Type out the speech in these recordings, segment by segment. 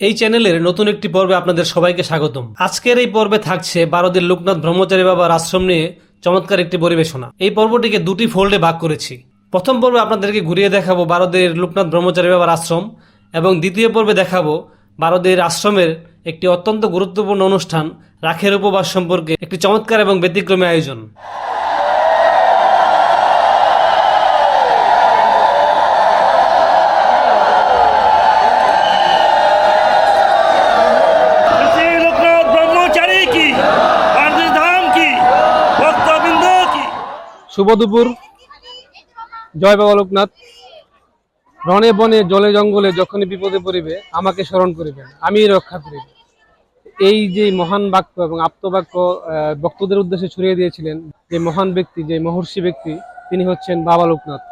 এই চ্যানেলের নতুন একটি পর্বে আপনাদের সবাইকে স্বাগতম। আজকের এই পর্বে থাকছে বারোদের লোকনাথ ব্রহ্মচারী বাবার আশ্রম নিয়ে চমৎকার একটি পরিবেশনা। এই পর্বটিকে দুটি ফোল্ডে ভাগ করেছি। প্রথম পর্বে আপনাদেরকে ঘুরিয়ে দেখাবো বারোদের লোকনাথ ব্রহ্মচারী বাবার আশ্রম এবং দ্বিতীয় পর্বে দেখাবো বারোদের আশ্রমের একটি অত্যন্ত গুরুত্বপূর্ণ অনুষ্ঠান রাখের উপবাস সম্পর্কে একটি চমৎকার এবং ব্যতিক্রমী আয়োজন। শুভ দুপুর। জয় বাবা লোকনাথ। রণে বনে জলে জঙ্গলে যখনই বিপদে পড়িবে আমাকে স্মরণ করিবেন আমি রক্ষা করিব। এই যে মহান বাক্য এবং আপ্তবাক্য আহ, ভক্তদের উদ্দেশ্যে ছড়িয়ে দিয়েছিলেন যে মহান ব্যক্তি যে মহর্ষি ব্যক্তি তিনি হচ্ছেন বাবা লোকনাথ।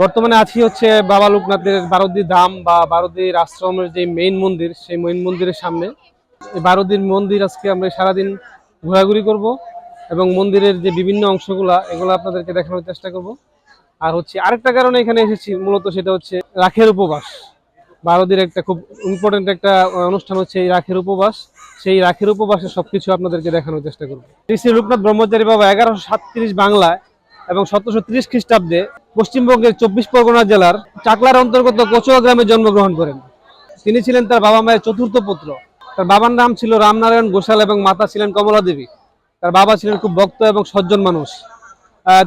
বর্তমানে আছি হচ্ছে বাবা লোকনাথের বারোদি ধাম বা বারোদির আশ্রমের যে মেইন মন্দির সেই মেইন মন্দিরের সামনে। এই বারোদির মন্দির আজকে আমরা সারাদিন ঘোরাঘুরি করব। এবং মন্দিরের যে বিভিন্ন অংশগুলা, এগুলো আপনাদেরকে দেখানোর চেষ্টা করব। আর হচ্ছে আরেকটা কারণে এখানে এসেছি, মূলত সেটা হচ্ছে রাখের উপবাস। ভারতের একটা খুব ইম্পর্টেন্ট একটা অনুষ্ঠান হচ্ছে এই রাখের উপবাস। সেই রাখের উপবাসে সবকিছু আপনাদেরকে দেখানোর চেষ্টা করব। শ্রী শ্রী ব্রহ্মচারী বাবা এগারোশো সাতত্রিশ বাংলায় এবং সতেরোশো ত্রিশ খ্রিস্টাব্দে পশ্চিমবঙ্গের চব্বিশ পরগনা জেলার চাকলার অন্তর্গত কচুয়া গ্রামে জন্মগ্রহণ করেন। তিনি ছিলেন তার বাবা মায়ের চতুর্থ পুত্র। তার বাবার নাম ছিল রামনারায়ণ ঘোষাল এবং মাতা ছিলেন কমলা দেবী তার বাবা ছিলেন খুব ভক্ত এবং সজ্জন মানুষ।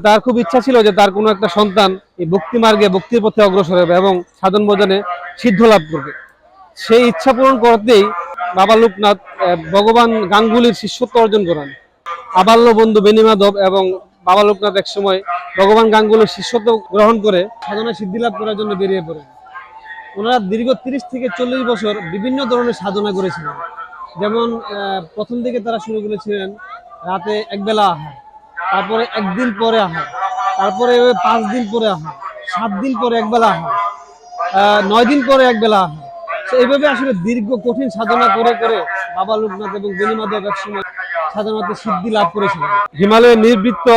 তার খুব ইচ্ছা ছিল যে তার কোনো একটা সন্তান এই ভক্তি মার্গে, ভক্তির পথে অগ্রসর হবে এবং সাধন ভজনে সিদ্ধ লাভ করবে। সেই ইচ্ছা পূরণ করতেই বাবা লোকনাথ ভগবান গাঙ্গুলির শিষ্যত্ব অর্জন করেন। আবাল্য বন্ধু বেনিমাধব এবং বাবা লোকনাথ একসময় ভগবান গাঙ্গুলির শিষ্যত্ব গ্রহণ করে সাধনা সিদ্ধি লাভ করার জন্য বেরিয়ে পড়েন। ওনারা দীর্ঘ তিরিশ থেকে চল্লিশ বছর বিভিন্ন ধরনের সাধনা করেছিলেন। যেমন প্রথম দিকে তারা শুরু করেছিলেন রাতে একবেলা আহার তারপরে একদিন পরে আহার তারপরে পাঁচ দিন পরে আহার সাত দিন পরে একবেলা আহার নয় দিন পরে একবেলা আহার এইভাবে আসলে দীর্ঘ কঠিন সাধনা করে করে বাবা লোকনাথ এবং বেনিমাধব একসময় সাধনাতে সিদ্ধি লাভ করেছিলেন। হিমালয়ের নির্বৃত্ত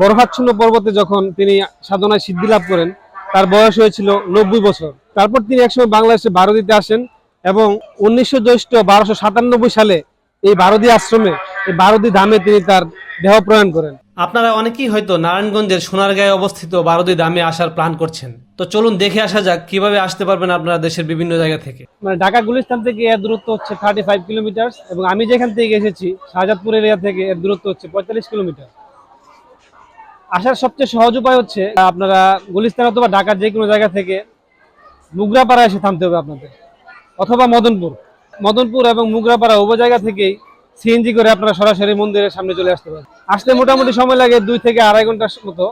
বরফাচ্ছন্ন পর্বতে যখন তিনি সাধনায় সিদ্ধি লাভ করেন, তার বয়স হয়েছিল নব্বই বছর। তারপর তিনি একসময় বাংলাদেশে ভারতীতে আসেন এবং উনিশশো জ্যৈষ্ঠ বারোশো সাতানব্বই সালে এই ভারতী আশ্রমে এই ভারতী ধামে তিনি তার দেহ প্রয়াণ করেন। আপনারা অনেকেই হয়তো নারায়ণগঞ্জের সোনারগাঁয়ে অবস্থিত বারোদি দামে আসার প্ল্যান করছেন। তো চলুন দেখে আসা যাক কীভাবে আসতে পারবেন আপনারা দেশের বিভিন্ন জায়গা থেকে। মানে ঢাকা গুলিস্তান থেকে এর দূরত্ব হচ্ছে থার্টি ফাইভ কিলোমিটার এবং আমি যেখান থেকে এসেছি শাহজাদপুর এরিয়া থেকে এর দূরত্ব হচ্ছে পঁয়তাল্লিশ কিলোমিটার আসার সবচেয়ে সহজ উপায় হচ্ছে আপনারা গুলিস্তান অথবা ঢাকার যে কোনো জায়গা থেকে মুগরাপাড়া এসে থামতে হবে আপনাদের অথবা মদনপুর। মদনপুর এবং মুগরাপাড়া উভয় জায়গা থেকেই সিএনজি করে আপনারা সরাসরি মন্দিরের সামনে চলে আসতে পারেন। আসতে মোটামুটি সময় লাগে দুই থেকে আড়াই ঘণ্টার মতো।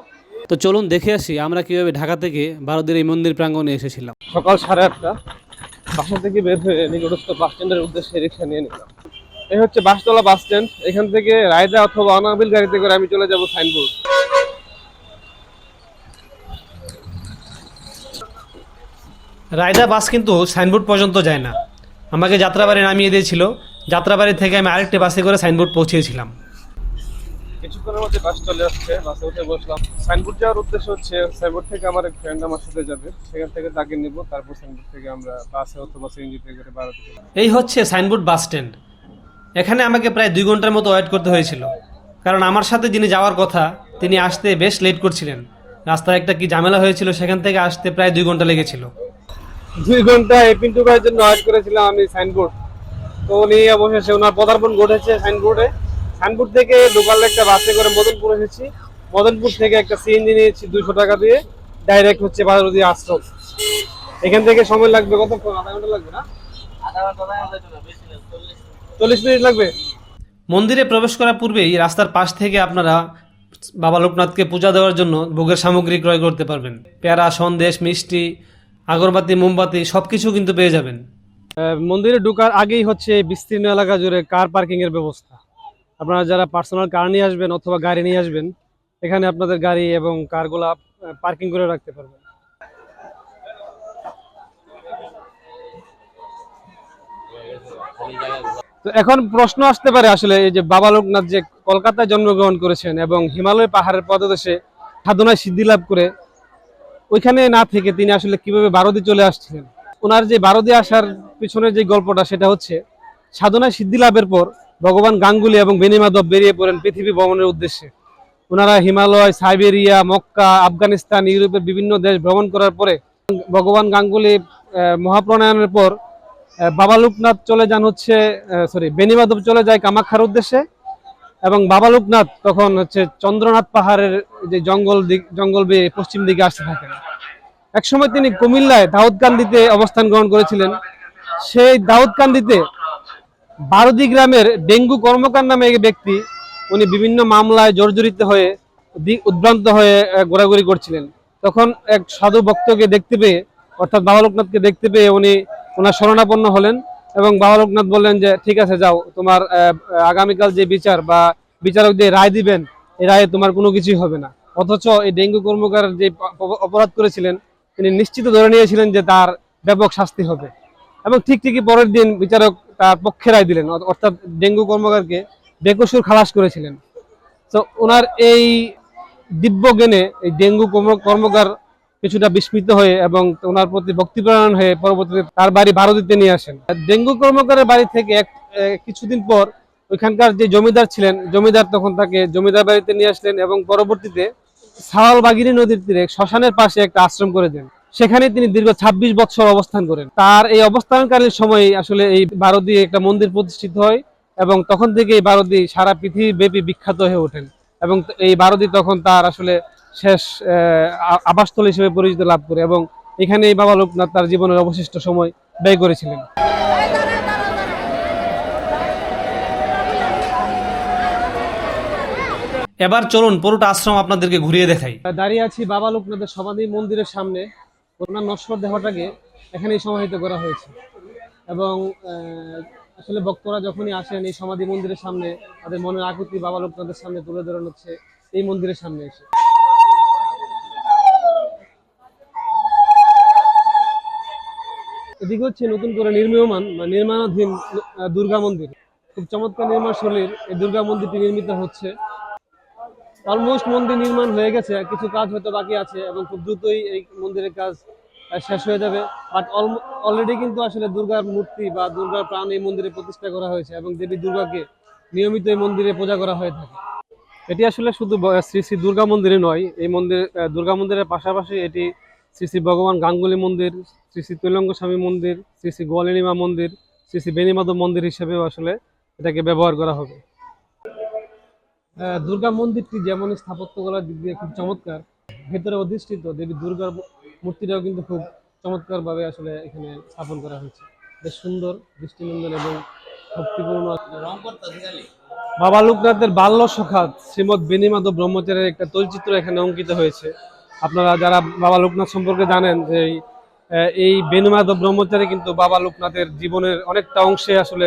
তো চলুন দেখে আসি আমরা কীভাবে ঢাকা থেকে ভারতের এই মন্দির প্রাঙ্গণে এসেছিলাম। সকাল সাড়ে আটটা বাসা থেকে বের হয়ে নিকটস্থ বাস স্ট্যান্ডের উদ্দেশ্যে রিক্সা নিয়ে নিলাম। এই হচ্ছে বাসতলা বাস স্ট্যান্ড এখান থেকে রায়দা অথবা অনাবিল গাড়িতে করে আমি চলে যাব সাইনবোর্ড। রায়দা বাস কিন্তু সাইনবোর্ড পর্যন্ত যায় না। আমাকে যাত্রাবাড়ি নামিয়ে দিয়েছিল। যাত্রাবাড়ি থেকে আমি আরেকটি বাসে করে সাইনবোর্ড পৌঁছেছিলাম কিছুক্ষণের মধ্যে বাস চলে আসছে বাসে উঠে বসলাম। সাইনবোর্ড যাওয়ার উদ্দেশ্য হচ্ছে সাইনবোর্ড থেকে আমার এক ফ্রেন্ড আমার সাথে যাবে। সেখান থেকে তাকে নিব তারপর সাইনবোর্ড থেকে আমরা বাসে অথবা সিএনজিতে করে বাড়াতে এই হচ্ছে সাইনবোর্ড বাস স্ট্যান্ড। এখানে আমাকে প্রায় দুই ঘণ্টার মতো ওয়েট করতে হয়েছিল। কারণ আমার সাথে যিনি যাওয়ার কথা তিনি আসতে বেশ লেট করছিলেন। রাস্তায় একটা কি ঝামেলা হয়েছিল সেখান থেকে আসতে প্রায় দুই ঘণ্টা লেগেছিল। দুই ঘণ্টা পিন্টু ভাইয়ের জন্য ওয়েট করেছিলাম আমি সাইনবোর্ড। তো উনি অবশেষে ওনার পদার্পণ ঘটেছে সাইনবোর্ডে। সাইনবোর্ড থেকে লোকাল একটা বাসে করে মদনপুর এসেছি। মদনপুর থেকে একটা সিএনজি নিয়েছি দুশো টাকা দিয়ে ডাইরেক্ট হচ্ছে বারোদি আশ্রম। এখান থেকে সময় লাগবে কতক্ষণ আধা ঘণ্টা লাগবে না? চল্লিশ মিনিট লাগবে? মন্দিরে প্রবেশ করার পূর্বেই রাস্তার পাশ থেকে আপনারা বাবা লোকনাথকে পূজা দেওয়ার জন্য ভোগের সামগ্রী ক্রয় করতে পারবেন। পেয়ারা, সন্দেশ, মিষ্টি আগরবাতি, মোমবাতি সব কিছু কিন্তু পেয়ে যাবেন। মন্দিরে ঢোকার আগেই হচ্ছে বিস্তীর্ণ এলাকা জুড়ে কার পার্কিং এর ব্যবস্থা। আপনারা যারা পার্সোনাল কার নিয়ে আসবেন অথবা গাড়ি নিয়ে আসবেন, এখানে আপনাদের গাড়ি এবং কারগুলা পার্কিং করে রাখতে পারবেন। তো এখন প্রশ্ন আসতে পারে আসলে এই যে বাবা লোকনাথ যে কলকাতায় জন্মগ্রহণ করেছেন এবং হিমালয় পাহাড়ের পদদেশে সাধনায় সিদ্ধি লাভ করে ওইখানে না থেকে তিনি আসলে কীভাবে ভারতে চলে আসছিলেন? ওনার যে ভারতে আসার পিছনের যে গল্পটা, সেটা হচ্ছে, সাধনায় সিদ্ধি লাভের পর ভগবান গাঙ্গুলি এবং বেনিমাধব বেরিয়ে পড়েন পৃথিবী ভ্রমণের উদ্দেশ্যে। ওনারা হিমালয়, সাইবেরিয়া, মক্কা, আফগানিস্তান, ইউরোপের বিভিন্ন দেশ ভ্রমণ করার পরে ভগবান গাঙ্গুলি মহাপ্রণয়নের পর বাবা লোকনাথ চলে যান হচ্ছে সরি বেনিমাধব চলে যায় কামাখ্যার উদ্দেশ্যে। এবং বাবা লোকনাথ তখন হচ্ছে চন্দ্রনাথ পাহাড়ের যে জঙ্গল দিক, জঙ্গল বেয়ে পশ্চিম দিকে আসতে থাকেন। একসময় তিনি কুমিল্লায় দাউদকান্দিতে অবস্থান গ্রহণ করেছিলেন। সেই দাউদকান্দিতে বারদি গ্রামের ডেঙ্গু কর্মকার নামে এক ব্যক্তি, উনি বিভিন্ন মামলায় জর্জরিত হয়ে উদ্ভ্রান্ত হয়ে ঘোরাঘুরি করছিলেন। তখন এক সাধু ভক্তকে দেখতে পেয়ে, অর্থাৎ বাবা লোকনাথকে দেখতে পেয়ে উনি ওনার শরণাপন্ন হলেন। এবং বাবা লোকনাথ বললেন যে, ঠিক আছে, যাও। তোমার আগামীকাল যে বিচার বা বিচারক যে রায় দিবেন এই রায়ে তোমার কোনো কিছুই হবে না। অথচ এই ডেঙ্গু কর্মকার যে অপরাধ করেছিলেন, তিনি নিশ্চিত ধরে নিয়েছিলেন যে তার ব্যাপক শাস্তি হবে। এবং ঠিক ঠিকই পরের দিন বিচারক তার পক্ষে রায় দিলেন অর- অর্থাৎ ডেঙ্গু কর্মকারকে বেকসুর খালাস করেছিলেন। তো ওনার এই দিব্য জ্ঞানে এই ডেঙ্গু কর্মকার কিছুটা বিস্মিত হয়ে এবং ওনার প্রতি ভক্তিপ্রাণ হয়ে পরবর্তীতে তার বাড়ি ভারতীতে নিয়ে আসেন। ডেঙ্গু কর্মকারের বাড়ি থেকে এক কিছুদিন পর ওইখানকার যে জমিদার ছিলেন, জমিদার তখন তাকে জমিদার বাড়িতে নিয়ে আসলেন এবং পরবর্তীতে সাওয়াল বাগিনী নদীর তীরে শ্মশানের পাশে একটা আশ্রম করে দেন। সেখানে তিনি দীর্ঘ ২৬ বছর অবস্থান করেন। তার এই অবস্থানকালীন সময় আসলে এই ভারতী একটা মন্দির প্রতিষ্ঠিত হয় এবং তখন থেকে এই ভারতী সারা পৃথিবী ব্যাপী বিখ্যাত হয়ে ওঠেন। এবং এই ভারতী তখন তার আসলে শেষ আবাসস্থল হিসেবে পরিচিত লাভ করে এবং এখানে এই বাবা লোকনাথ তার জীবনের অবশিষ্ট সময় ব্যয় করেছিলেন। এবার চলুন পুরোটা আশ্রম আপনাদেরকে ঘুরিয়ে দেখাই। দাঁড়িয়ে আছি বাবা লোকনাথের সমাধি মন্দিরের সামনে। ওনার নশ্বর দেহটাকে এখানেই সমাহিত করা হয়েছে। এবং আসলে ভক্তরা যখনই আসেন এই সমাধি মন্দিরের সামনে তাদের মনের আকুতি বাবা লোকনাথের সামনে তুলে ধরানো হচ্ছে এই মন্দিরের সামনে এসে। এদিকে হচ্ছে নতুন করে নির্মীয়মান নির্মাণাধীন দুর্গা মন্দির। খুব চমৎকার নির্মাণ শৈলীর এই দুর্গা মন্দিরটি নির্মিত হচ্ছে। অলমোস্ট মন্দির নির্মাণ হয়ে গেছে, কিছু কাজ হয়তো বাকি আছে, এবং খুব দ্রুতই এই মন্দিরের কাজ শেষ হয়ে যাবে। বাট অলরেডি কিন্তু আসলে দুর্গার মূর্তি বা দুর্গার প্রাণ এই মন্দিরে প্রতিষ্ঠা করা হয়েছে, এবং দেবী দুর্গাকে নিয়মিত এই মন্দিরে পূজা করা হয়ে থাকে। এটি আসলে শুধু শ্রী শ্রী দুর্গা মন্দিরে নয়, এই মন্দির দুর্গা মন্দিরের পাশাপাশি এটি শ্রী শ্রী ভগবান গাঙ্গুলি মন্দির, শ্রী শ্রী তৈলঙ্গ স্বামী মন্দির, শ্রী শ্রী গোয়ালিনীমা মন্দির, শ্রী শ্রী বেনিমাধব মন্দির হিসেবেও আসলে এটাকে ব্যবহার করা হবে। দুর্গা মন্দিরটি যেমন স্থাপত্য করার দিক দিয়ে খুব চমৎকার, ভেতরে অধিষ্ঠিত দেবী দুর্গার মূর্তিটাও কিন্তু খুব চমৎকার ভাবে আসলে এখানে স্থাপন করা হয়েছে। বেশ সুন্দর, দৃষ্টিনন্দন এবং ভক্তিপূর্ণ। বাবা লোকনাথের বাল্য সখাত শ্রীমৎ বেনিমাধব ব্রহ্মচারীর একটা তৈলচিত্র এখানে অঙ্কিত হয়েছে। আপনারা যারা বাবা লোকনাথ সম্পর্কে জানেন যে এই, বেনুমাধব ব্রহ্মচারী কিন্তু বাবা লোকনাথের জীবনের অনেকটা অংশে আসলে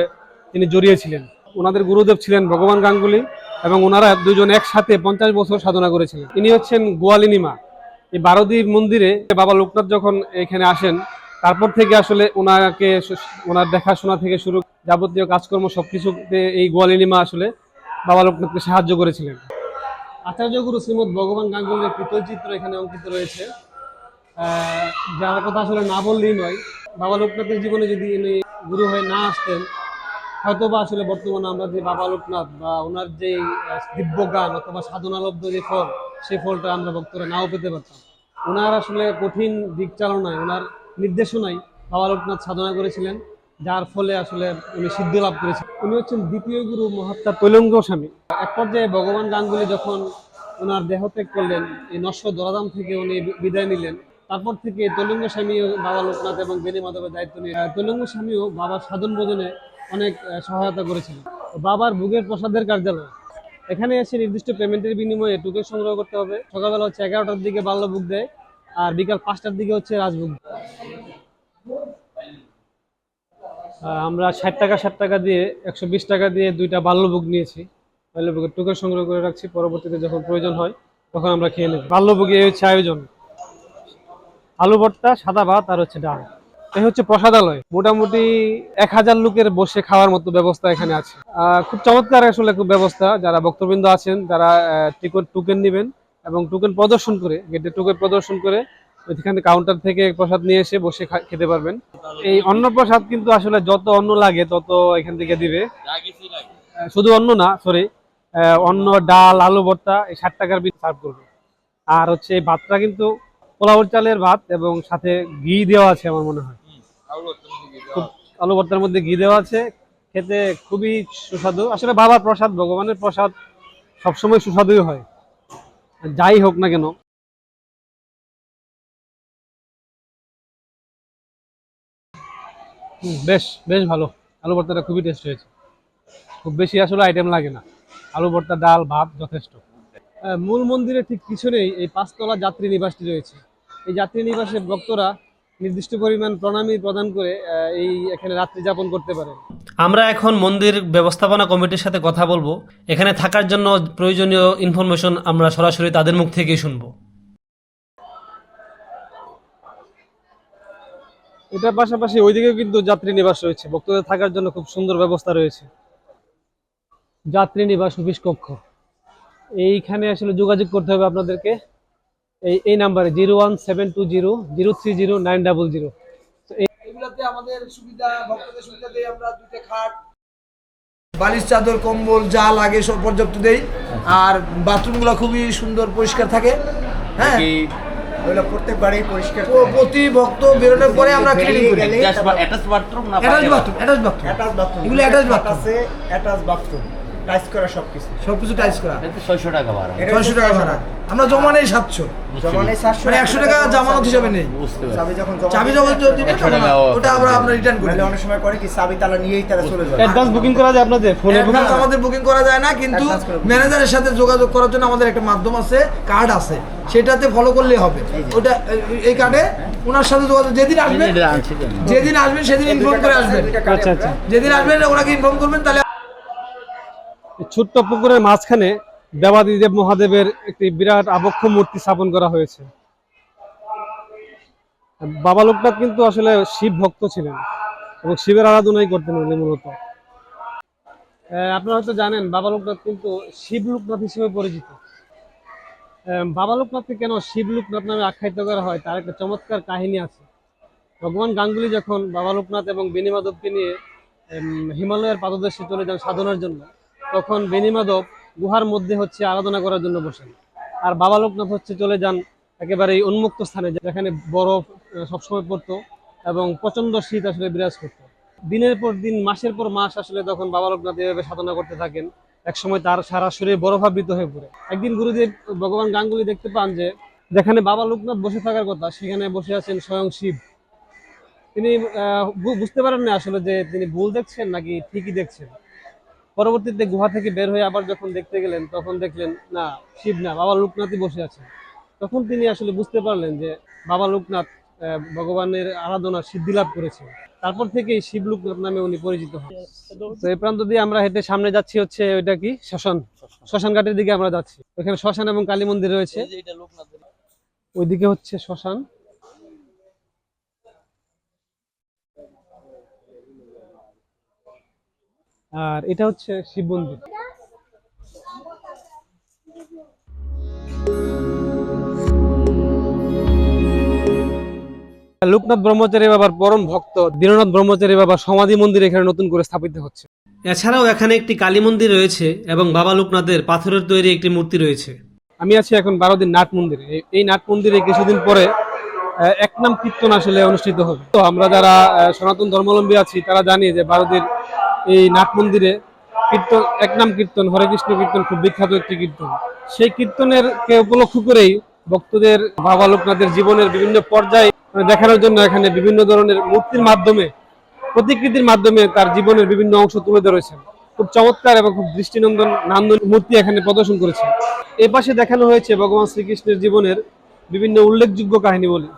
তিনি জড়িয়েছিলেন। ওনাদের গুরুদেব ছিলেন ভগবান গাঙ্গুলি এবং ওনারা দুজন একসাথে পঞ্চাশ বছর সাধনা করেছিলেন। ইনি হচ্ছেন গোয়ালিনীমা। এই বারোদ্বীপ মন্দিরে বাবা লোকনাথ যখন এখানে আসেন তারপর থেকে আসলে ওনাকে ওনার দেখাশোনা থেকে শুরু যাবতীয় কাজকর্ম সবকিছুতে এই গোয়ালিনীমা আসলে বাবা লোকনাথকে সাহায্য করেছিলেন। আচার্য গুরু শ্রীমদ ভগবান গাঙ্গুলির তৈচিত্র এখানে অঙ্কিত রয়েছে। যার কথা আসলে না বললেই নয়। বাবা লোকনাথের জীবনে যদি ইনি গুরু হয়ে না আসতেন হয়তো বা আসলে বর্তমানে আমরা যে বাবা লোকনাথ বা ওনার যে দিব্য গান অথবা সাধনালব্ধ যে ফল সেই ফলটা আমরা ভক্তরা নাও পেতে পারতাম। ওনার আসলে কঠিন দিক চালনায়, ওনার নির্দেশনায় বাবা লোকনাথ সাধনা করেছিলেন। যার ফলে আসলে উনি সিদ্ধ লাভ করেছেন। উনি হচ্ছেন দ্বিতীয় গুরু মহাত্মা তৈলঙ্গ স্বামী। এক পর্যায়ে ভগবান গাঙ্গুলি যখন ওনার দেহত্যাগ করলেন, এই নস্য দরাদাম থেকে উনি বিদায় নিলেন, তারপর থেকে তৈলঙ্গ স্বামীও বাবা লোকনাথ এবং বেনি মাধবের দায়িত্ব নিয়ে তৈলঙ্গ স্বামীও বাবার সাধন ভোজনে অনেক সহায়তা করেছিলেন। বাবার ভোগের প্রসাদের কার্যালয়। এখানে এসে নির্দিষ্ট পেমেন্টের বিনিময়ে টোকেন সংগ্রহ করতে হবে। সকালবেলা হচ্ছে এগারোটার দিকে বাল্য বুক দেয়, আর বিকাল পাঁচটার দিকে হচ্ছে রাজভোগ আমরা ষাট টাকা ষাট টাকা দিয়ে, একশো বিশ টাকা দিয়ে দুইটা বাল্যভোগ নিয়েছি। বাল্যভোগের টোকেন সংগ্রহ করে রাখছি, পরবর্তীতে যখন প্রয়োজন হয়, তখন আমরা খেয়ে নেব। বাল্যভোগে এই হচ্ছে আয়োজন। আলু ভর্তা, সাদা ভাত আর হচ্ছে ডাল। এই হচ্ছে প্রসাদালয়। মোটামুটি এক হাজার লোকের বসে খাওয়ার মতো ব্যবস্থা এখানে আছে। খুব চমৎকার আসলে খুব ব্যবস্থা। যারা ভক্তবৃন্দ আছেন যারা টিকট টোকেন নেবেন এবং টোকেন প্রদর্শন করে গেটে টোকেন প্রদর্শন করে ওইখানে কাউন্টার থেকে প্রসাদ নিয়ে এসে বসে খেতে পারবেন। এই অন্ন প্রসাদ কিন্তু আসলে যত অন্ন লাগে, তত এখান থেকে দিবে। শুধু অন্ন না সরি অন্ন, ডাল, আলু ভর্তা, এই ষাট টাকার বিল সার্ভ করবে। আর হচ্ছে এই ভাতটা কিন্তু পোলাওর চালের ভাত এবং সাথে ঘি দেওয়া আছে আমার মনে হয়। আলু ভর্তার মধ্যে ঘি দেওয়া আছে। খেতে খুবই সুস্বাদু। আসলে বাবার প্রসাদ, ভগবানের প্রসাদ সবসময় সুস্বাদুই হয়। যাই হোক না কেন। বেশ বেশ ভালো। আলু ভর্তাটা খুবই টেস্ট হয়েছে। খুব বেশি আসলে আইটেম লাগে না। আলু ভর্তা, ডাল, ভাত যথেষ্ট। মূল মন্দিরের ঠিক পিছনেই এই পাঁচতলা যাত্রী নিবাসটি রয়েছে। এই যাত্রী নিবাসে ভক্তরা নির্দিষ্ট পরিমাণ প্রণামী প্রদান করে এই এখানে রাত্রি যাপন করতে পারে আমরা এখন মন্দির ব্যবস্থাপনা কমিটির সাথে কথা বলব। এখানে থাকার জন্য প্রয়োজনীয় ইনফরমেশন আমরা সরাসরি তাদের মুখ থেকেই শুনব। এটার পাশাপাশি ওইদিকেও কিন্তু যাত্রী নিবাস রয়েছে। ভক্তদের থাকার জন্য খুব সুন্দর ব্যবস্থা রয়েছে। যাত্রী নিবাস অফিস কক্ষ। এইখানে আসলে যোগাযোগ করতে হবে আপনাদেরকে। এই এই নাম্বারে zero one seven two zero zero three zero nine double zero. এগুলাতে আমাদের সুবিধা ভক্তদের সুবিধা দেই আমরা দুইটা খাট বালিশ চাদর কম্বল যা লাগে সব পর্যাপ্ত দেই। আর বাথরুমগুলো খুবই সুন্দর পরিষ্কার থাকে। হ্যাঁ? ওগুলো প্রত্যেক বাড়ি পরিষ্কার প্রতি ভক্ত বেরোনোর পরে আমরা ক্লিনিং করি। অ্যাটাচ বাথরুম না attach bathroom attach bathroom attach bathroom এগুলো অ্যাটাচ বাথরুম আছে অ্যাটাচ বাথরুম টাইস করা সবকিছু। সবকিছু টাইস করা। ছয়শো টাকা ভাড়া। ছয়শো টাকা ভাড়া। আমরা জমা নেই সাতশো জমানে 700 মানে একশো টাকা জামানত হিসাবে নেই। চাবি যখন চাবি দিবে, জমা দিতে দিবে 100 তখন টাকা ও- ওটা আমরা আমরা রিটার্ন করি। অনেক সময় করে কি চাবি তালা নিয়েই তারা চলে যায় অ্যাডভান্স বুকিং করা যায় আপনাদের ফোনে অ্যাডভান্স আমাদের বুকিং করা যায় না কিন্তু। ম্যানেজারের সাথে যোগাযোগ করার জন্য আমাদের একটা মাধ্যম আছে কার্ড আছে। সেটাতে ফলো করলেই হবে। ওটা এই- কার্ডে ওনার সাথে যোগাযোগ যেদিন আসবেন যেদিন আসবেন সেদিন ইনফর্ম করে আসবেন। আচ্ছা আচ্ছা। যেদিন আসবেন ওনাকে ইনফর্ম করবেন তাহলে ছোট্ট পুকুরের মাঝখানে দেবাদিদেব মহাদেবের একটি বিরাট আবক্ষ মূর্তি স্থাপন করা হয়েছে। বাবা লোকনাথ কিন্তু আসলে শিব ভক্ত ছিলেন এবং শিবের আরাধনাই করতেন উনি মূলত। আপনারা হয়তো জানেন, বাবা লোকনাথ কিন্তু শিব লোকনাথ হিসেবে পরিচিত। বাবা লোকনাথকে কেন শিব লোকনাথ নামে আখ্যায়িত করা হয়, তার একটা চমৎকার কাহিনী আছে। ভগবান গাঙ্গুলি যখন বাবা লোকনাথ এবং বেনি মাধবকে নিয়ে হিমালয়ের পাদদেশে চলে যান সাধনার জন্য তখন বেনি মাধব গুহার মধ্যে হচ্ছে আরাধনা করার জন্য বসেন। আর বাবা লোকনাথ হচ্ছে চলে যান একেবারে উন্মুক্ত স্থানে, যেখানে বরফ সবসময় পড়তো এবং প্রচণ্ড শীত আসলে বিরাজ করতো। দিনের পর দিন, মাসের পর মাস আসলে তখন বাবা লোকনাথ এভাবে সাধনা করতে থাকেন। একসময় তার সারা শরীর বরফাবৃত হয়ে পড়ে। একদিন গুরুদেব ভগবান গাঙ্গুলি দেখতে পান যে, যেখানে বাবা লোকনাথ বসে থাকার কথা, সেখানে বসে আছেন স্বয়ং শিব। তিনি বুঝতে পারেন না আসলে যে তিনি ভুল দেখছেন নাকি ঠিকই দেখছেন। পরবর্তীতে গুহা থেকে বের হয়ে আবার যখন দেখতে গেলেন তখন দেখলেন না শিব না বাবা লোকনাথই বসে আছে তখন তিনি আসলে বুঝতে পারলেন যে বাবা লোকনাথ ভগবানের আরাধনা সিদ্ধি লাভ করেছে। তারপর থেকেই শিব লোকনাথ নামে উনি পরিচিত হন। তো এই প্রান্ত দিয়ে আমরা হেঁটে সামনে যাচ্ছি হচ্ছে ওইটা কি? শ্মশান। শ্মশান। ঘাটের দিকে আমরা যাচ্ছি। ওখানে শ্মশান এবং কালী মন্দির রয়েছে। ওইদিকে হচ্ছে শ্মশান। আর এটা হচ্ছে শিব মন্দির। লোকনাথ ব্রহ্মচারী বাবার পরম ভক্ত দীননাথ ব্রহ্মচারী বাবার সমাধি মন্দির এখানে নতুন করে স্থাপিত হচ্ছে। এছাড়াও এখানে একটি কালী মন্দির রয়েছে এবং বাবা লোকনাথের পাথরের তৈরি একটি মূর্তি রয়েছে। আমি আছি এখন বারো দিন নাট মন্দিরে। এই- নাট মন্দিরে কিছুদিন পরে এক নাম কীর্তন আসলে অনুষ্ঠিত হবে। তো আমরা যারা সনাতন ধর্মাবলম্বী আছি তারা জানি যে বারো দিন এই নাট মন্দিরে কীর্তন, এক নাম কীর্তন, হরে কৃষ্ণ কীর্তন, খুব বিখ্যাত একটি কীর্তন। সেই কীর্তনের কে উপলক্ষ করেই ভক্তদের বাবা লোকনাথের জীবনের বিভিন্ন পর্যায়ে মানে দেখানোর জন্য এখানে বিভিন্ন ধরনের মূর্তির মাধ্যমে, প্রতিকৃতির মাধ্যমে তার জীবনের বিভিন্ন অংশ তুলে ধরেছেন খুব চমৎকার এবং খুব দৃষ্টিনন্দন নান্দন মূর্তি এখানে প্রদর্শন করেছে। এ পাশে দেখানো হয়েছে ভগবান শ্রীকৃষ্ণের জীবনের বিভিন্ন উল্লেখযোগ্য কাহিনী বলে।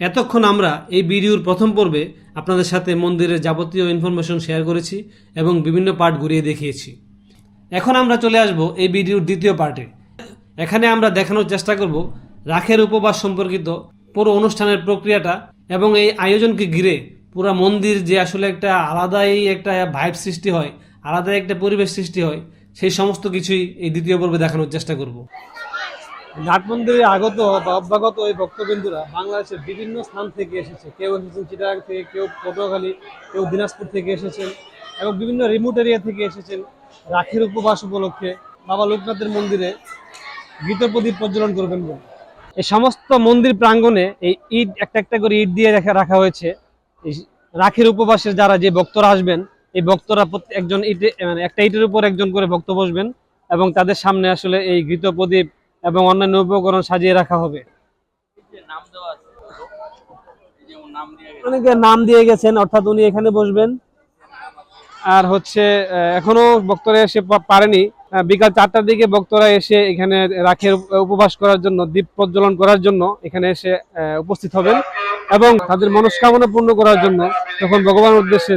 এতক্ষণ আমরা এই ভিডিওর প্রথম পর্বে আপনাদের সাথে মন্দিরের যাবতীয় ইনফরমেশন শেয়ার করেছি এবং বিভিন্ন পার্ট ঘুরিয়ে দেখিয়েছি। এখন আমরা চলে আসব এই ভিডিওর দ্বিতীয় পার্টে এখানে আমরা দেখানোর চেষ্টা করব রাখের উপবাস সম্পর্কিত পুরো অনুষ্ঠানের প্রক্রিয়াটা এবং এই আয়োজনকে ঘিরে পুরো মন্দির যে আসলে একটা আলাদাই একটা ভাইব সৃষ্টি হয়, আলাদাই একটা পরিবেশ সৃষ্টি হয়, সেই সমস্ত কিছুই এই দ্বিতীয় পর্বে দেখানোর চেষ্টা করব। নাট মন্দিরে আগত বা অভ্যাগত এই ভক্তবিন্দুরা বাংলাদেশের বিভিন্ন স্থান থেকে এসেছে। কেউ এসেছেন চিটাগাং থেকে, কেউ পটুয়াখালী, কেউ দিনাজপুর থেকে এসেছেন এবং বিভিন্ন রিমোট এরিয়া থেকে এসেছেন রাখের উপবাস উপলক্ষে বাবা লোকনাথের মন্দিরে গীত প্রদীপ প্রজ্বলন করবেন বলে। এই সমস্ত মন্দির প্রাঙ্গণে এই ইট একটা একটা করে ইট দিয়ে রাখা রাখা হয়েছে। এই রাখের উপবাসের যারা যে ভক্তরা আসবেন, এই ভক্তরা একজন ইটে মানে একটা ইটের উপর একজন করে ভক্ত বসবেন এবং তাদের সামনে আসলে এই ঘৃত প্রদীপ এবং অন্যান্য উপকরণ সাজিয়ে রাখা হবে। অনেকে নাম দিয়ে গেছেন অর্থাৎ উনি এখানে বসবেন। আর হচ্ছে আহ, এখনও ভক্তরা এসে পারেনি। বিকাল চারটার দিকে বক্তরা এসে এখানে রাখের উপবাস করার জন্য দীপ প্রজ্বলন করার জন্য এখানে এসে আহ, উপস্থিত হবেন এবং তাদের মনস্কামনা পূর্ণ করার জন্য তখন ভগবানের উদ্দেশ্যে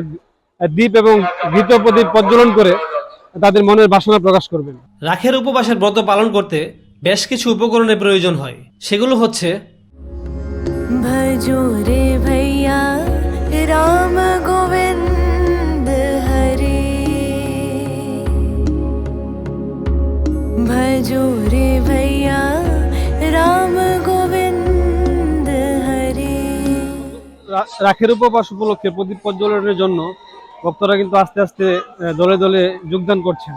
দ্বীপ এবং ঘৃত প্রদীপ প্রজ্বলন করে তাদের মনের বাসনা প্রকাশ করবেন। রাখের উপবাসের ব্রত পালন করতে বেশ কিছু উপকরণের প্রয়োজন হয়। সেগুলো হচ্ছে ভজোরে ভাইয়া রাম গোবিন্দ ভাইয়া রাম গোবিন্দ রাখের উপবাস উপলক্ষে প্রদীপ প্রজ্বলনের জন্য ভক্তরা কিন্তু আস্তে আস্তে দলে দলে যোগদান করছেন।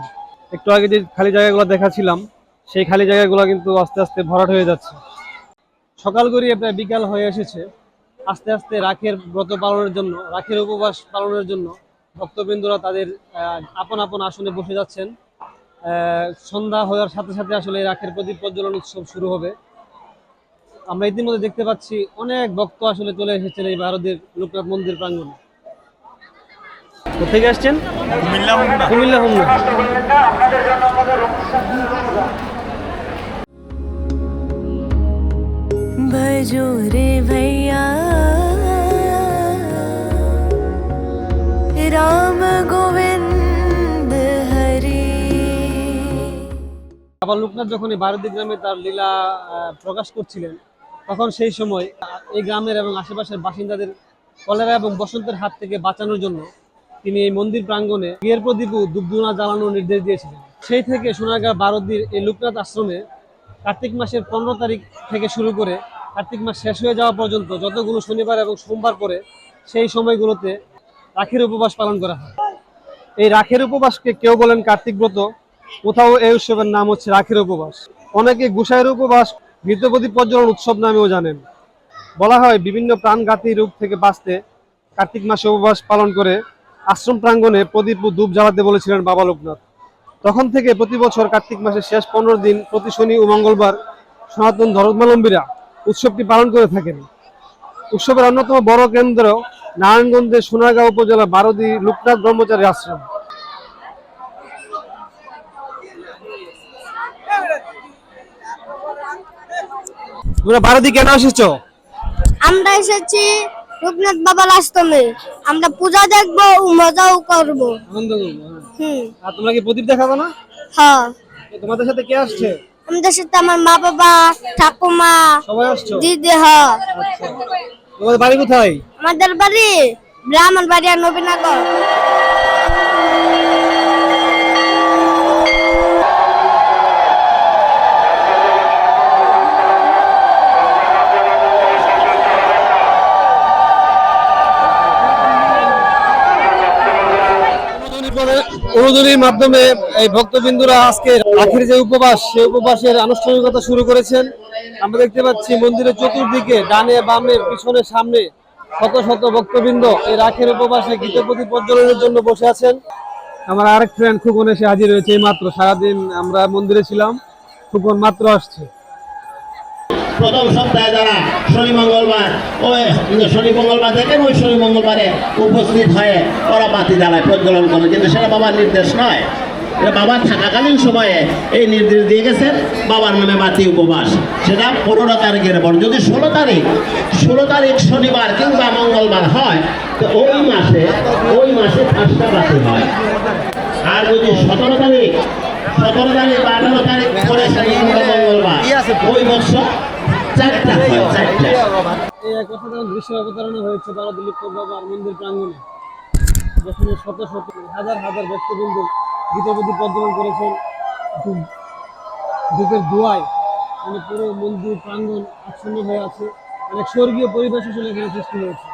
একটু আগে যে খালি জায়গাগুলো দেখাছিলাম সেই খালি জায়গাগুলো কিন্তু আস্তে আস্তে ভরাট হয়ে যাচ্ছে। সকাল গড়িয়ে প্রায় বিকাল হয়ে এসেছে। আস্তে আস্তে রাখের ব্রত পালনের জন্য রাখের উপবাস পালনের জন্য ভক্তবৃন্দরা তাদের আপন আপন আসনে বসে যাচ্ছেন। সন্ধ্যা হওয়ার সাথে সাথে আসলে রাখের প্রদীপ প্রজ্বলন উৎসব শুরু হবে। আমরা ইতিমধ্যে দেখতে পাচ্ছি অনেক ভক্ত আসলে চলে এসেছেন এই ভারতের লোকনাথ মন্দির প্রাঙ্গণে। কোথেকে আসছেন? কুমিল্লা হোমনা भजो रे भैया राम गोविंद हरे আবার লোকনাথ যখন এই ভারতী গ্রামে তার লীলা আহ, প্রকাশ করছিলেন তখন সেই সময় আহ, এই গ্রামের এবং আশেপাশের বাসিন্দাদের কলেরা এবং বসন্তের হাত থেকে বাঁচানোর জন্য তিনি এই মন্দির প্রাঙ্গণে বিয়ের প্রদীপ ও দুগ্ধুনা জ্বালানোর নির্দেশ দিয়েছিলেন সেই থেকে সোনারগাঁ বারদির এই লোকনাথ আশ্রমে কার্তিক মাসের পনেরো তারিখ থেকে শুরু করে কার্তিক মাস শেষ হয়ে যাওয়া পর্যন্ত যতগুলো শনিবার এবং সোমবার পরে সেই সময়গুলোতে রাখির উপবাস পালন করা হয়। এই রাখের উপবাসকে কেউ বলেন কার্তিক ব্রত, কোথাও এই উৎসবের নাম হচ্ছে রাখের উপবাস। অনেকে গুসাইয়ের উপবাস মৃতপতি প্রজ্বলন উৎসব নামেও জানেন। বলা হয় বিভিন্ন প্রাণঘাতী রূপ থেকে বাঁচতে কার্তিক মাসে উপবাস পালন করে আশ্রম প্রাঙ্গণে প্রদীপ ও ধূপ জ্বালাতে বলেছিলেন বাবা লোকনাথ। তখন থেকে প্রতি বছর কার্তিক মাসের শেষ পনেরো দিন প্রতি শনি ও মঙ্গলবার সনাতন ধর্মাবলম্বীরা উৎসবটি পালন করে থাকেন। উৎসবের অন্যতম বড় কেন্দ্র নারায়ণগঞ্জের সোনারগাঁও উপজেলা বারোদি লোকনাথ ব্রহ্মচারী আশ্রম। তোমরা বারোদি কেন এসেছ? আমরা এসেছি রূপনাথ বাবার আশ্রমে। আমরা পূজা দেখব ও মজাও করব। আনন্দ করব, হ্যাঁ। হুম। আর তোমরা কি প্রদীপ দেখাবে না? হ্যাঁ। তোমাদের সাথে কে আসছে? আমাদের সাথে আমার মা বাবা ঠাকুমা সবাই আসছো? দিদি হ্যাঁ আচ্ছা। তোমাদের বাড়ি কোথায়? আমাদের বাড়ি ব্রাহ্মণ বাড়ি আর নবীনগর। অনুদনির মাধ্যমে এই ভক্তবিন্দুরা আজকে আখের যে উপবাস সেই উপবাসের আনুষ্ঠানিকতা শুরু করেছেন। আমরা দেখতে পাচ্ছি মন্দিরের চতুর্দিকে ডানে বামে পিছনে সামনে শত শত ভক্তবৃন্দ এই রাখের উপবাসে গীতপতি পর্যটনের জন্য বসে আছেন। আমার আরেক ফ্রেন্ড খুকন এসে হাজির হয়েছে এই মাত্র। সারাদিন আমরা মন্দিরে ছিলাম। খুকন মাত্র আসছে। প্রথম সপ্তাহে যারা শনি মঙ্গলবার ওই শনি মঙ্গলবার দেখেন ওই শনি মঙ্গলবারে উপস্থিত হয়ে ওরা বাতি জ্বালায় প্রজ্বলন করে। কিন্তু সেটা বাবার নির্দেশ নয়। এটা বাবা থাকাকালীন সময়ে এই নির্দেশ দিয়ে গেছেন বাবার নামে বাতি উপবাস। সেটা পনেরো তারিখের পর। যদি ষোলো তারিখ ষোলো তারিখ শনিবার কিংবা মঙ্গলবার হয় তো ওই মাসে ওই মাসে পাঁচটা বাতি হয়। আর যদি সতেরো তারিখ সতেরো তারিখ বা আঠারো তারিখ পরে মঙ্গলবার ওই বছর চারটা হয় দৃশ্য অবতারণা হয়েছে মন্দির হাজার হাজার করেছেন মানে পুরো মন্দির প্রাঙ্গণ আচ্ছন্ন হয়ে আছে অনেক স্বর্গীয় পরিবেশ আসলে এখানে সৃষ্টি হয়েছে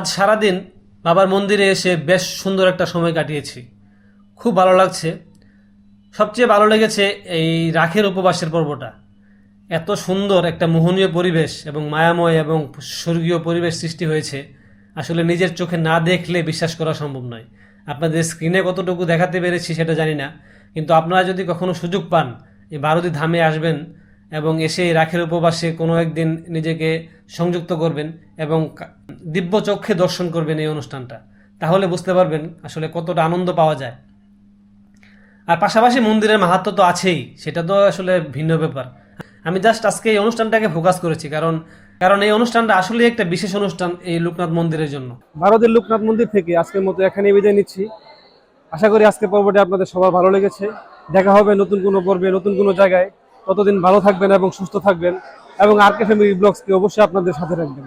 আজ সারাদিন বাবার মন্দিরে এসে বেশ সুন্দর একটা সময় কাটিয়েছি। খুব ভালো লাগছে। সবচেয়ে ভালো লেগেছে এই রাখের উপবাসের পর্বটা। এত সুন্দর একটা মোহনীয় পরিবেশ এবং মায়াময় এবং স্বর্গীয় পরিবেশ সৃষ্টি হয়েছে। আসলে নিজের চোখে না দেখলে বিশ্বাস করা সম্ভব নয়। আপনাদের স্ক্রিনে কতটুকু দেখাতে পেরেছি সেটা জানি না। কিন্তু আপনারা যদি কখনো সুযোগ পান, এই বারোদি ধামে আসবেন এবং এসে রাখের উপবাসে কোনো একদিন নিজেকে সংযুক্ত করবেন এবং দিব্য চক্ষে দর্শন করবেন এই অনুষ্ঠানটা। তাহলে বুঝতে পারবেন আসলে কতটা আনন্দ পাওয়া যায়। আর পাশাপাশি মন্দিরের মাহাত্ম তো আছেই, সেটা তো আসলে ভিন্ন ব্যাপার। আমি জাস্ট আজকে এই অনুষ্ঠানটাকে ফোকাস করেছি, কারণ কারণ এই অনুষ্ঠানটা আসলে একটা বিশেষ অনুষ্ঠান এই লোকনাথ মন্দিরের জন্য। ভারতের লোকনাথ মন্দির থেকে আজকের মতো এখানে বিদায় নিচ্ছি। আশা করি আজকের পর্বটি আপনাদের সবার ভালো লেগেছে। দেখা হবে নতুন কোনো পর্বে, নতুন কোনো জায়গায়। ততদিন ভালো থাকবেন এবং সুস্থ থাকবেন এবং আর কে ফ্যামিলি ব্লগসকে অবশ্যই আপনাদের সাথে রাখবেন।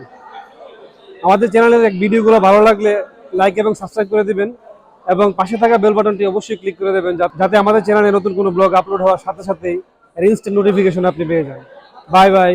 আমাদের চ্যানেলের ভিডিওগুলো ভালো লাগলে লাইক এবং সাবস্ক্রাইব করে দিবেন এবং পাশে থাকা বেল বাটনটি অবশ্যই ক্লিক করে দেবেন যাতে আমাদের চ্যানেলে নতুন কোনো ব্লগ আপলোড হওয়ার সাথে সাথেই ইনস্ট্যান্ট নোটিফিকেশন আপনি পেয়ে যান। Bye bye